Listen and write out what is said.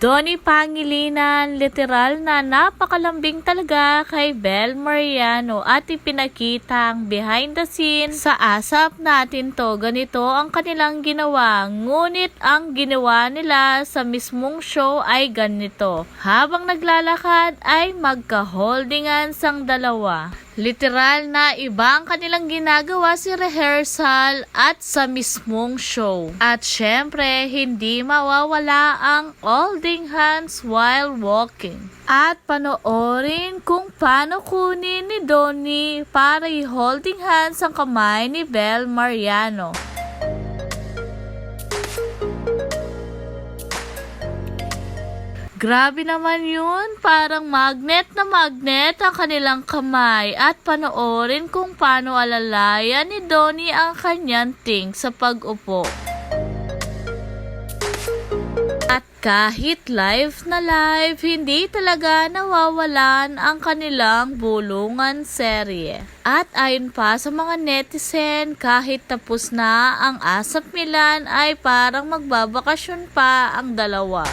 Donnie Pangilinan, literal na napakalambing talaga kay Bel Mariano at ipinakita ang behind the scenes sa asap natin to. Ganito ang kanilang ginawa. Ngunit ang ginawa nila sa mismong show ay ganito. Habang naglalakad ay magka-holdingan sang dalawa. Literal na iba ang kanilang ginagawa si rehearsal at sa mismong show. At syempre, hindi mawawala ang holding hands while walking. At panoorin kung paano kunin ni Donnie para i-holding hands ang kamay ni Bel Mariano. Grabe naman yun, parang magnet na magnet ang kanilang kamay at panoorin kung paano alalayan ni Donnie ang kanyang ting sa pag-upo. At kahit live na live, hindi talaga nawawalan ang kanilang bulungan serye. At ayon pa sa mga netizen, kahit tapos na ang Asap Milan ay parang magbabakasyon pa ang dalawa.